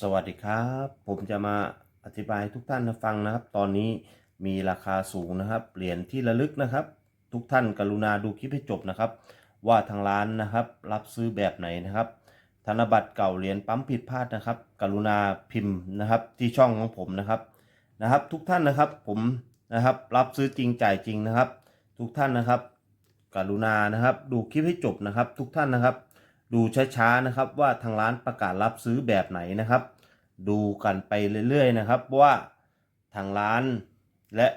สวัสดีครับ ผมจะมาอธิบายทุกท่านฟังนะครับ ตอนนี้มีราคาสูงนะครับเหรียญที่ระลึกนะครับ ทุกท่านกรุณาดูคลิปให้จบนะครับ ว่าทางร้านนะครับ รับซื้อแบบไหนนะครับ ธนบัตรเก่าเหรียญปั๊มผิดพลาดนะครับ กรุณาพิมพ์นะครับ ที่ช่องของผมนะครับนะครับ ทุกท่านนะครับผมนะครับรับซื้อจริงจ่ายจริงนะครับ ทุกท่านนะครับ กรุณานะครับ ดูคลิปให้จบนะครับ ทุกท่านนะครับ ดูช้าๆนะครับว่าทางร้านประกาศรับซื้อแบบไหนนะครับ ดูกันไปเรื่อยๆนะครับว่าทางร้านและ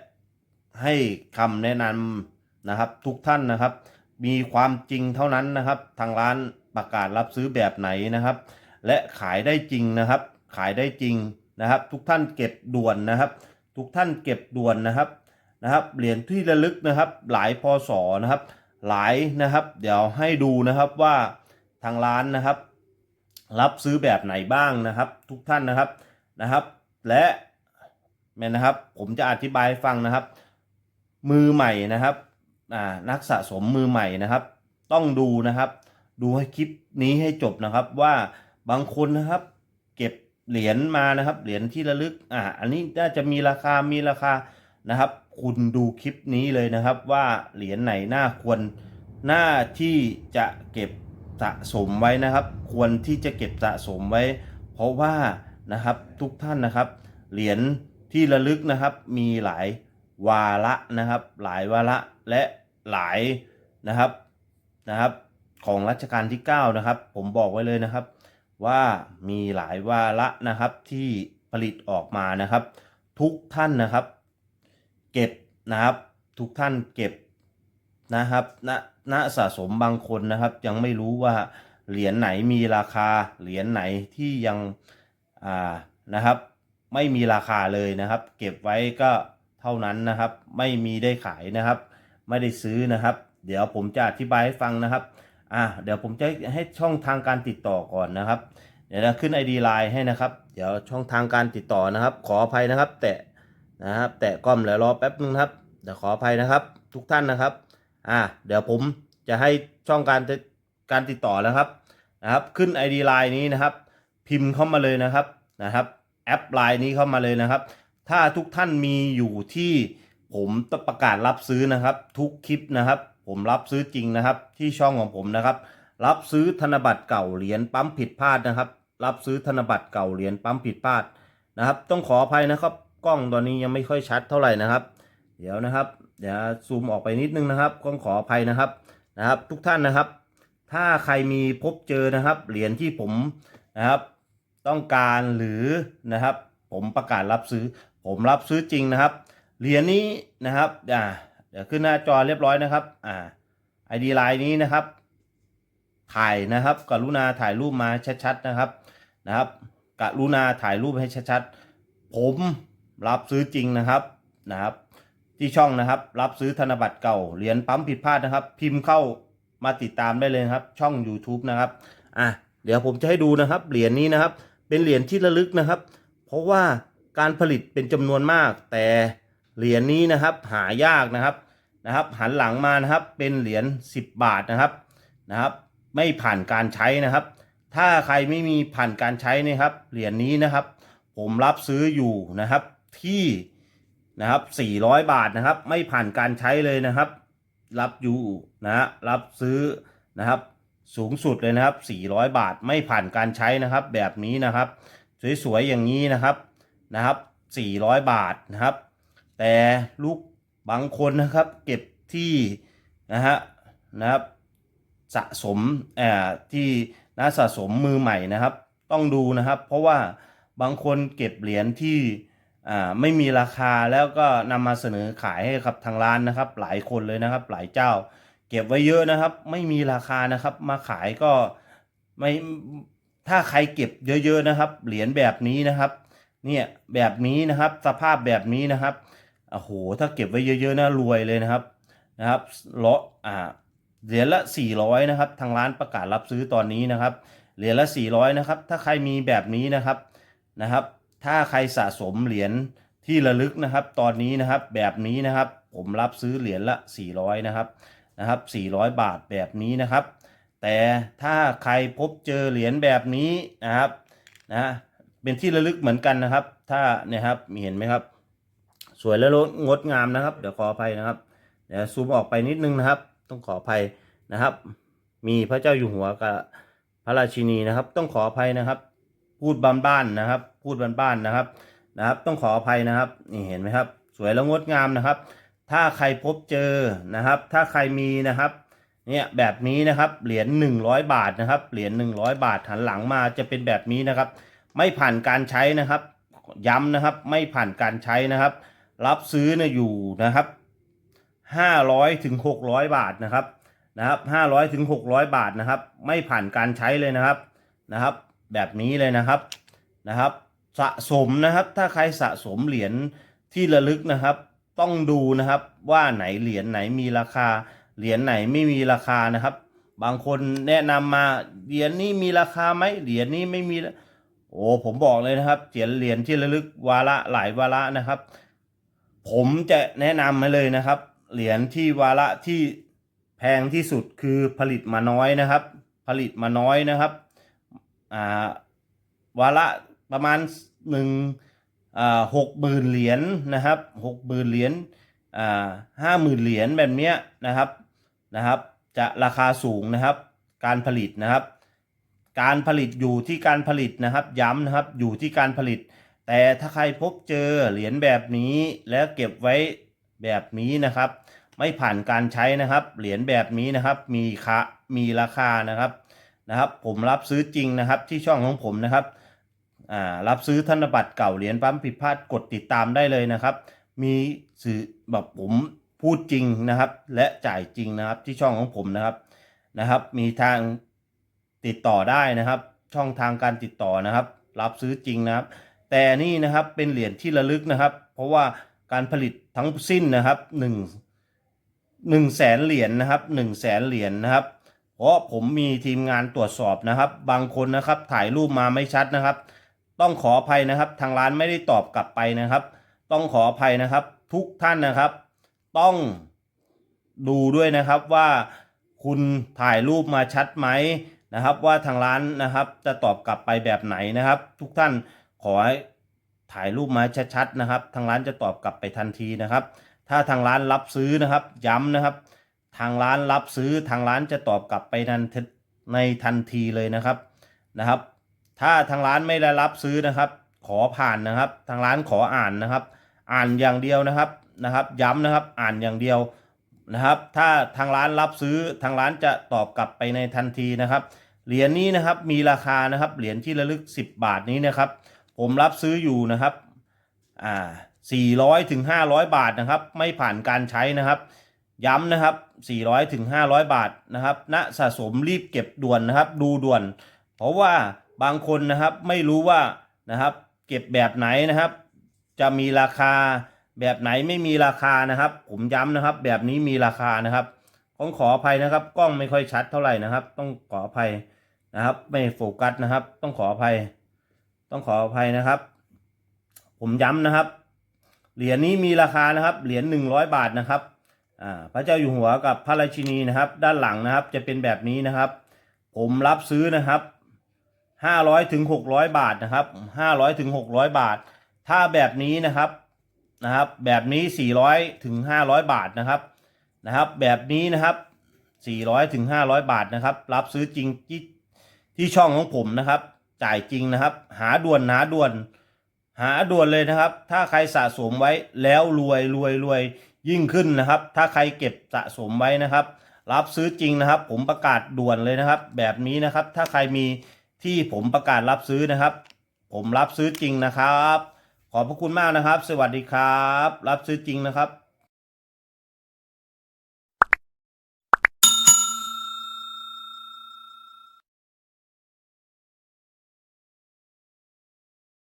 ให้คำแนะนำนะครับทุกท่านนะครับ มีความจริงเท่านั้นนะครับ ทางร้านประกาศรับซื้อแบบไหนนะครับ และขายได้จริงนะครับ ขายได้จริงนะครับ ทุกท่านเก็บด่วนนะครับ ทุกท่านเก็บด่วนนะครับนะครับเหรียญที่ระลึกนะครับ หลายพศนะครับ หลายนะครับ เดี๋ยวให้ดูนะครับว่า ทางร้านนะครับ รับซื้อแบบไหนบ้างนะครับ ทุกท่านนะครับนะครับ และแม่นะครับ ผมจะอธิบายฟังนะครับ มือใหม่นะครับนักสะสมมือใหม่นะครับ ต้องดูนะครับ ดูให้คลิปนี้ให้จบนะครับว่าบางคนนะครับ เก็บเหรียญมานะครับ เหรียญที่ระลึกอ่าอันนี้น่าจะมีราคามีราคานะครับ คุณดูคลิปนี้เลยนะครับ ว่าเหรียญไหนน่าควรหน้าที่จะเก็บ สะสมไว้นะครับ ควรที่จะเก็บสะสมไว้ เพราะว่านะครับทุกท่านนะครับ เหรียญที่ระลึกนะครับ มีหลายวาระนะครับ หลายวาระและหลายนะครับนะครับ ของรัชกาลที่ 9 นะครับ ผมบอกไว้เลยนะครับ ว่ามีหลายวาระนะครับที่ผลิตออกมานะครับ ทุกท่านนะครับ เก็บนะครับ ทุกท่านเก็บนะครับณ ณสะสมบางคนนะครับ ยังไม่รู้ว่าเหรียญไหนมีราคาเหรียญไหนที่ยังอ่านะครับ ไม่มีราคาเลยนะครับ เก็บไว้ก็เท่านั้นนะครับ ไม่มีได้ขายนะครับ ไม่ได้ซื้อนะครับ เดี๋ยวผมจะอธิบายให้ฟังนะครับอ่าเดี๋ยวผมจะให้ช่องทางการติดต่อก่อนนะครับ เดี๋ยวขึ้น ID Line ให้นะครับ เดี๋ยวช่องทางการติดต่อนะครับ ขออภัยนะครับ แตะนะครับ แตะก้อมแล้วรอแป๊บนึงครับเดี๋ยวขออภัยนะครับ ทุกท่านนะครับ อ่าเดี๋ยวผมจะให้ช่องการการติดต่อแล้วครับนะครับ ขึ้น ID Line นี้นะครับ พิมพ์เข้ามาเลยนะครับนะครับ แอป Line นี้เข้ามาเลยนะครับ ถ้าทุกท่านมีอยู่ที่ผมประกาศรับซื้อนะครับ ทุกคลิปนะครับ ผมรับซื้อจริงนะครับ ที่ช่องของผมนะครับ รับซื้อธนบัตรเก่าเหรียญปั๊มผิดพลาดนะครับ รับซื้อธนบัตรเก่าเหรียญปั๊มผิดพลาดนะครับ ต้องขออภัยนะครับ กล้องตอนนี้ยังไม่ค่อยชัดเท่าไหร่นะครับ เดี๋ยวนะครับ เดี๋ยวซูมออกไปนิดนึงนะครับต้องขออภัยนะครับนะครับ ทุกท่านนะครับ ถ้าใครมีพบเจอนะครับ เหรียญที่ผมนะครับ ต้องการหรือนะครับ ผมประกาศรับซื้อ ผมรับซื้อจริงนะครับ เหรียญนี้นะครับอ่าเดี๋ยวขึ้นหน้าจอเรียบร้อยนะครับอ่าไอดีไลน์นี้นะครับ ถ่ายนะครับกรุณาถ่ายรูปมาชัดๆนะครับนะครับกรุณาถ่ายรูปให้ชัดๆผมรับซื้อจริงนะครับนะครับ ที่ช่องนะครับ รับซื้อธนบัตรเก่าเหรียญปั๊มผิดพลาดนะครับ พิมพ์เข้ามาติดตามได้เลยครับ ช่อง YouTube นะครับอะเดี๋ยวผมจะให้ดูนะครับ เหรียญนี้นะครับ เป็นเหรียญที่ระลึกนะครับ เพราะว่าการผลิตเป็นจำนวนมาก แต่เหรียญนี้นะครับ หายากนะครับนะครับ หันหลังมานะครับเป็นเหรียญ10 บาทนะครับนะครับ ไม่ผ่านการใช้นะครับ ถ้าใครไม่มีผ่านการใช้นะครับเหรียญนี้นะครับ ผมรับซื้ออยู่นะครับที่ นะครับ 400 บาทนะครับ ไม่ผ่านการใช้เลยนะครับ รับอยู่นะฮะรับซื้อนะครับ สูงสุดเลยนะครับ 400 บาทไม่ผ่านการใช้นะครับ แบบนี้นะครับ สวยๆอย่างนี้นะครับนะครับ 400 บาทนะครับ แต่ลูกบางคนนะครับ เก็บที่นะฮะนะครับ สะสมเอ่อที่นักสะสมมือใหม่นะครับ ต้องดูนะครับ เพราะว่าบางคนเก็บเหรียญที่ ไม่มีราคาแล้วก็นำมาเสนอขายให้กับทางร้านนะครับ หลายคนเลยนะครับ หลายเจ้า เก็บไว้เยอะนะครับ ไม่มีราคานะครับ มาขายก็ไม่ถ้าใครเก็บเยอะ ๆนะครับ เหรียญแบบนี้นะครับเนี่ยแบบนี้นะครับสภาพแบบนี้นะครับโอ้โหถ้าเก็บไว้เยอะๆนะรวยเลยนะครับนะครับเลาะอ่าเหรียญละ 400นะครับทางร้านประกาศรับซื้อตอนนี้นะครับเหรียญละ 400นะครับถ้าใครมีแบบนี้นะครับนะครับ ถ้าใครสะสมเหรียญที่ระลึกนะครับ ตอนนี้นะครับแบบนี้นะครับ ผมรับซื้อเหรียญละ 400 นะครับนะครับ400 บาทแบบนี้นะครับ แต่ถ้าใครพบเจอเหรียญแบบนี้นะครับนะเป็นที่ระลึกเหมือนกันนะครับ ถ้าเนี่ยครับมีเห็นไหมครับ สวยและงดงามนะครับ เดี๋ยวขออภัยนะครับเดี๋ยวซูมออกไปนิดนึงนะครับ ต้องขออภัยนะครับ มีพระเจ้าอยู่หัวกับพระราชินีนะครับ ต้องขออภัยนะครับ พูดบ้านๆนะครับ พูดบ้านๆนะครับนะครับ ต้องขออภัยนะครับนี่เห็นไหมครับ สวยและงดงามนะครับ ถ้าใครพบเจอนะครับ ถ้าใครมีนะครับเนี่ยแบบนี้นะครับเหรียญ100 บาทนะครับเหรียญ100 บาทหันหลังมาจะเป็นแบบนี้นะครับ ไม่ผ่านการใช้นะครับ ย้ำนะครับไม่ผ่านการใช้นะครับ รับซื้อเนี่ยอยู่นะครับ500ถึง600 บาทนะครับนะครับ500ถึง600 บาทนะครับ ไม่ผ่านการใช้เลยนะครับนะครับ แบบนี้เลยนะครับนะครับ สะสมนะครับ ถ้าใครสะสมเหรียญที่ระลึกนะครับ ต้องดูนะครับว่าไหนเหรียญไหนมีราคา เหรียญไหนไม่มีราคานะครับ บางคนแนะนำมาเหรียญนี้มีราคาไหมเหรียญนี้ไม่มีโอ้ผมบอกเลยนะครับเหรียญเหรียญที่ระลึกวาระหลายวาระนะครับ ผมจะแนะนำมาเลยนะครับ เหรียญที่วาระที่แพงที่สุดคือผลิตมาน้อยนะครับ ผลิตมาน้อยนะครับ วาระประมาณหนึ่งหกหมื่นเหรียญนะครับหกหมื่นเหรียญห้าหมื่นเหรียญแบบเนี้ยนะครับนะครับจะราคาสูงนะครับ การผลิตนะครับ การผลิตอยู่ที่การผลิตนะครับ ย้ำนะครับอยู่ที่การผลิต แต่ถ้าใครพบเจอเหรียญแบบนี้แล้วเก็บไว้แบบนี้นะครับ ไม่ผ่านการใช้นะครับ เหรียญแบบนี้นะครับ มีค่ามีราคานะครับ นะครับ ผมรับซื้อจริงนะครับที่ช่องของผมนะครับอ่ารับซื้อธนบัตรเก่าเหรียญปั๊มผิดพลาดกดติดตามได้เลยนะครับ มีสื่อแบบผมพูดจริงนะครับ และจ่ายจริงนะครับที่ช่องของผมนะครับนะครับ มีทางติดต่อได้นะครับ ช่องทางการติดต่อนะครับ รับซื้อจริงนะครับ แต่นี่นะครับเป็นเหรียญที่ระลึกนะครับ เพราะว่าการผลิตทั้งสิ้นนะครับหนึ่งหนึ่งแสนเหรียญนะครับหนึ่งแสนเหรียญนะครับ เพราะผมมีทีมงานตรวจสอบนะครับ บางคนนะครับถ่ายรูปมาไม่ชัดนะครับ ต้องขออภัยนะครับ ทางร้านไม่ได้ตอบกลับไปนะครับ ต้องขออภัยนะครับ ทุกท่านนะครับ ต้องดูด้วยนะครับว่าคุณถ่ายรูปมาชัดไหมนะครับ ว่าทางร้านนะครับ จะตอบกลับไปแบบไหนนะครับ ทุกท่านขอให้ถ่ายรูปมาชัดๆนะครับ ทางร้านจะตอบกลับไปทันทีนะครับ ถ้าทางร้านรับซื้อนะครับ ย้ำนะครับ ทางร้านรับซื้อทางร้านจะตอบกลับไปนันในทันทีเลยนะครับนะครับ ถ้าทางร้านไม่ได้รับซื้อนะครับ ขอผ่านนะครับ ทางร้านขออ่านนะครับ อ่านอย่างเดียวนะครับนะครับ ย้ำนะครับอ่านอย่างเดียวนะครับ ถ้าทางร้านรับซื้อทางร้านจะตอบกลับไปในทันทีนะครับ เหรียญนี้นะครับมีราคานะครับเหรียญที่ระลึก 10 บาทนี้นะครับ ผมรับซื้ออยู่นะครับอ่า400ถึง500 บาทนะครับ ไม่ผ่านการใช้นะครับ ย้ำนะครับ 400ถึง500 บาทนะครับณสะสมรีบเก็บด่วนนะครับ ดูด่วน เพราะว่าบางคนนะครับไม่รู้ว่านะครับ เก็บแบบไหนนะครับ จะมีราคาแบบไหนไม่มีราคานะครับ ผมย้ำนะครับ แบบนี้มีราคานะครับต้องขออภัยนะครับ กล้องไม่ค่อยชัดเท่าไหร่นะครับ ต้องขออภัยนะครับ ไม่โฟกัสนะครับ ต้องขออภัย ต้องขออภัยนะครับ ผมย้ำนะครับเหรียญนี้มีราคานะครับ เหรียญหนึ่งร้อยบาทนะครับ พระเจ้าอยู่หัวกับพระราชินีนะครับ ด้านหลังนะครับจะเป็นแบบนี้นะครับ ผมรับซื้อนะครับห้าร้อยถึงหกร้อยบาทนะครับห้าร้อยถึงหกร้อยบาท ถ้าแบบนี้นะครับนะครับ แบบนี้สี่ร้อยถึงห้าร้อยบาทนะครับนะครับ แบบนี้นะครับสี่ร้อยถึงห้าร้อยบาทนะครับ รับซื้อจริงที่ที่ช่องของผมนะครับ จ่ายจริงนะครับ หาด่วนหาด่วน หาด่วนเลยนะครับ ถ้าใครสะสมไว้แล้วรวยรวยรวย ยิ่งขึ้นนะครับ ถ้าใครเก็บสะสมไว้นะครับ รับซื้อจริงนะครับ ผมประกาศด่วนเลยนะครับ แบบนี้นะครับ ถ้าใครมีที่ผมประกาศรับซื้อนะครับ ผมรับซื้อจริงนะครับ ขอบพระคุณมากนะครับ สวัสดีครับ รับซื้อจริงนะครับ